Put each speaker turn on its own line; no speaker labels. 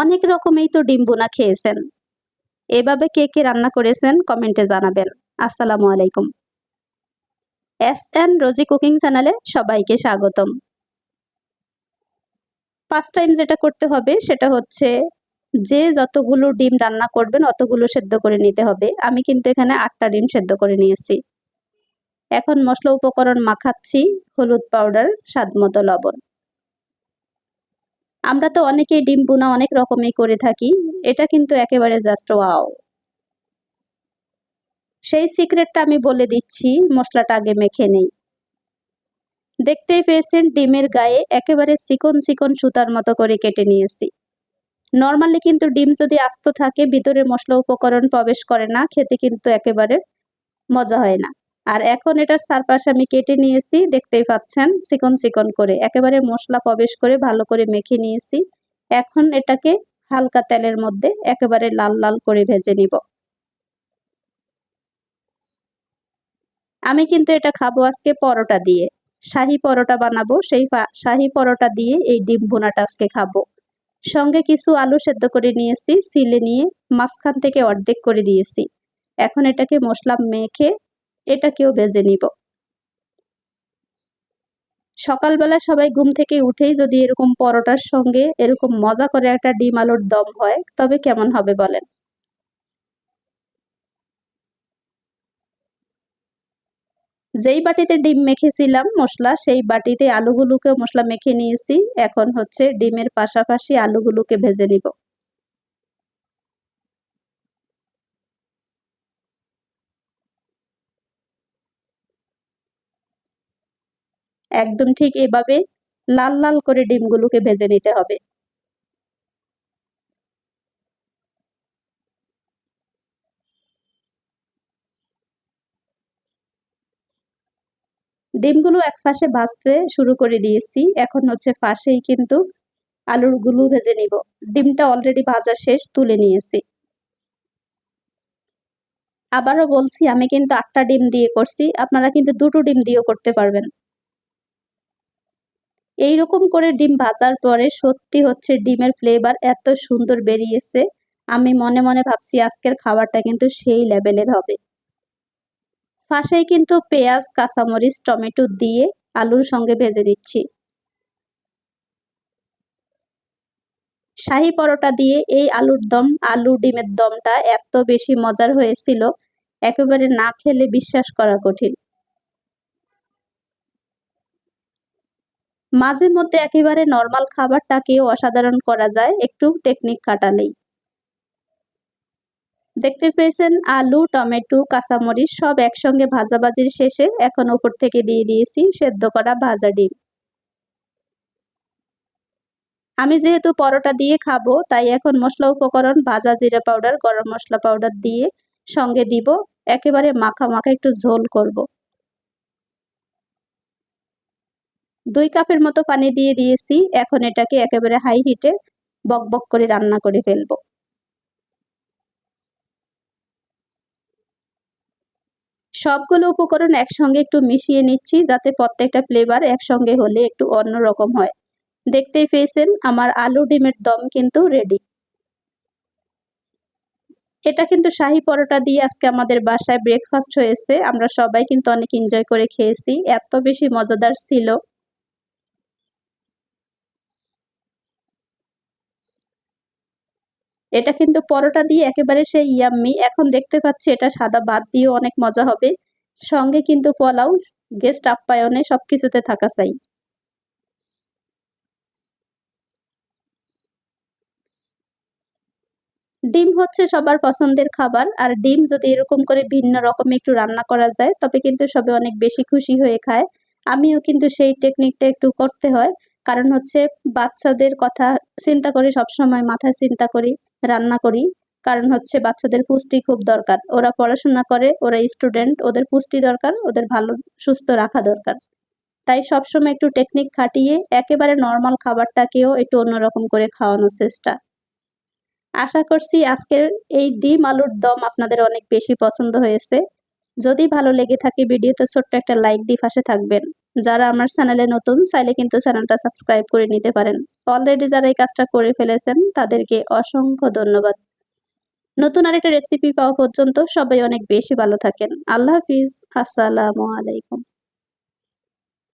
অনেক রকমেই তো ডিম বোনা খেয়েছেন। এভাবে কে কে রান্না করেছেন কমেন্টে জানাবেন। আসসালামু আলাইকুম। এস এন রোজি কুকিং চ্যানেলে সবাইকে স্বাগতম। ফার্স্ট টাইম যেটা করতে হবে সেটা হচ্ছে যে যতগুলো ডিম রান্না করবেন অতগুলো সেদ্ধ করে নিতে হবে। আমি কিন্তু এখানে আটটা ডিম সেদ্ধ করে নিয়েছি। এখন মশলা উপকরণ মাখাচ্ছি, হলুদ পাউডার, স্বাদ মতো লবণ। আমরা তো অনেকেই ডিম বোনা অনেক রকমই করে থাকি। এটা কিন্তু একেবারে জাস্ট ওয়াও সেই সিক্রেটটা আমি বলে দিচ্ছি, মশলাটা আগে মেখে নেই। দেখতেই পেয়েছেন, ডিমের গায়ে একেবারে চিকন চিকন সুতার মতো করে কেটে নিয়েছি। নর্মালি কিন্তু ডিম যদি আস্ত থাকে, ভিতরে মশলা উপকরণ প্রবেশ করে না, খেতে কিন্তু একেবারে মজা হয় না। আর এখন এটার চারপাশ আমি কেটে নিয়েছি, দেখতেই পাচ্ছেন, চিকন চিকন করে। একেবারে মশলা প্রবেশ করে ভালো করে মেখে নিয়েছি। এখন এটাকে হালকা তেলের মধ্যে একেবারে লাল লাল করে ভেজে নিব। আমি কিন্তু এটা খাব আজকে পরোটা দিয়ে। শাহি পরোটা বানাবো, সেই শাহি পরোটা দিয়ে এই ডিম ভুনাটা আজকে খাব। সঙ্গে কিছু আলু সেদ্ধ করে নিয়েছি, সিলে নিয়ে মাঝখান থেকে অর্ধেক করে দিয়েছি। এখন এটাকে মশলা মেখে এটাকেও ভেজে নিব। সকালবেলা সবাই ঘুম থেকে উঠেই যদি এরকম পরোটার সঙ্গে এরকম মজা করে একটা ডিম আলুর দম হয়, তবে কেমন হবে বলেন? যেই বাটিতে ডিম মেখেছিলাম মশলা, সেই বাটিতে আলুগুলোকে মশলা মেখে নিয়েছি। এখন হচ্ছে ডিমের পাশাপাশি আলুগুলোকে ভেজে নিব। একদম ঠিক এভাবে লাল লাল করে ডিমগুলোকে ভেজে নিতে হবে। ডিমগুলো এক পাশে ভাজতে শুরু করে দিয়েছি। এখন হচ্ছে পাশেই কিন্তু আলুরগুলো ভেজে নিব। ডিমটা অলরেডি ভাজা শেষ, তুলে নিয়েছি। আবারও বলছি, আমি কিন্তু আটটা ডিম দিয়ে করছি। আপনারা কিন্তু দুটো ডিম দিয়েও করতে পারবেন। এই রকম করে ডিম ভাজার পরে সত্যি হচ্ছে ডিমের ফ্লেভার এত সুন্দর বেরিয়েছে। আমি মনে মনে ভাবছি আজকের খাবারটা কিন্তু সেই লেভেলের হবে। পাশেই কিন্তু পেঁয়াজ, কাঁচামরিচ, টমেটো দিয়ে আলুর সঙ্গে ভেজে দিচ্ছি শাহি পরোটা দিয়ে এই আলুর দম, আলু ডিমের দমটা এত বেশি মজার হয়েছিল, একেবারে না খেলে বিশ্বাস করা কঠিন। মাঝে মধ্যে একেবারে নর্মাল খাবারটাকেও অসাধারণ করা যায়, একটু টেকনিক কাটালেই দেখতে পেয়েছেন আলু, টমেটো, কাঁচামরিচ সব একসঙ্গে ভাজাভাজির শেষে এখন ওপর থেকে দিয়ে দিয়েছি সেদ্ধ করা ভাজা ডিম। আমি যেহেতু পরোটা দিয়ে খাব, তাই এখন মশলা উপকরণ, ভাজা জিরা পাউডার, গরম মশলা পাউডার দিয়ে সঙ্গে দিব। একেবারে মাখা মাখা একটু ঝোল করব। দুই কাপের মতো পানি দিয়ে দিয়েছি। এখন এটাকে একেবারে হাই হিটে বক বক করে রান্না করে ফেলব। সবগুলো উপকরণ একসঙ্গে একটু মিশিয়ে নিচ্ছি যাতে প্রত্যেকটা ফ্লেভার একসঙ্গে হলে একটু অন্য রকম হয়। দেখতেই পেয়েছেন, আমার আলু ডিমের দম কিন্তু রেডি এটা কিন্তু শাহি পরোটা দিয়ে আজকে আমাদের বাসায় ব্রেকফাস্ট হয়েছে। আমরা সবাই কিন্তু অনেক এনজয় করে খেয়েছি। এত বেশি মজাদার ছিল। এটা কিন্তু পরোটা দিয়ে একেবারে সেই ইয়াম্মি। এখন দেখতে পাচ্ছি এটা সাদা ভাত দিয়েও অনেক মজা হবে। সঙ্গে কিন্তু পোলাও গেস্ট আপ্যায়নে সবকিছুতে থাকা চাই। ডিম হচ্ছে সবার পছন্দের খাবার। আর ডিম যদি এরকম করে ভিন্ন রকম একটু রান্না করা যায়, তবে কিন্তু সবে অনেক বেশি খুশি হয়ে খায়। আমিও কিন্তু সেই টেকনিকটা একটু করতে হয়। কারণ হচ্ছে বাচ্চাদের কথা চিন্তা করে, সবসময় মাথায় চিন্তা করি। রান্না করি। কারণ হচ্ছে বাচ্চাদের পুষ্টি খুব দরকার। ওরা পড়াশোনা করে, ওরা স্টুডেন্ট ওদের পুষ্টি দরকার, ওদের ভালো, সুস্থ রাখা দরকার। তাই সবসময় একটু টেকনিক খাটিয়ে, একেবারে নর্মাল খাবারটাকেও একটু অন্যরকম করে খাওয়ানোর চেষ্টা। আশা করছি আজকের এই ডিম আলুর দম আপনাদের অনেক বেশি পছন্দ হয়েছে। যদি ভালো লেগে থাকে ভিডিওতে ছোট্ট একটা লাইক দিয়ে পাশে থাকবেন। যারা আমার চ্যানেলে নতুন, চাইলে কিন্তু চ্যানেলটা সাবস্ক্রাইব করে নিতে পারেন। অলরেডি যারা এই কাজটা করে ফেলেছেন, তাদেরকে অসংখ্য ধন্যবাদ। নতুন আরেকটা রেসিপি পাওয়া পর্যন্ত সবাই অনেক বেশি ভালো থাকেন। আল্লাহ হাফিজ। আসসালামু আলাইকুম।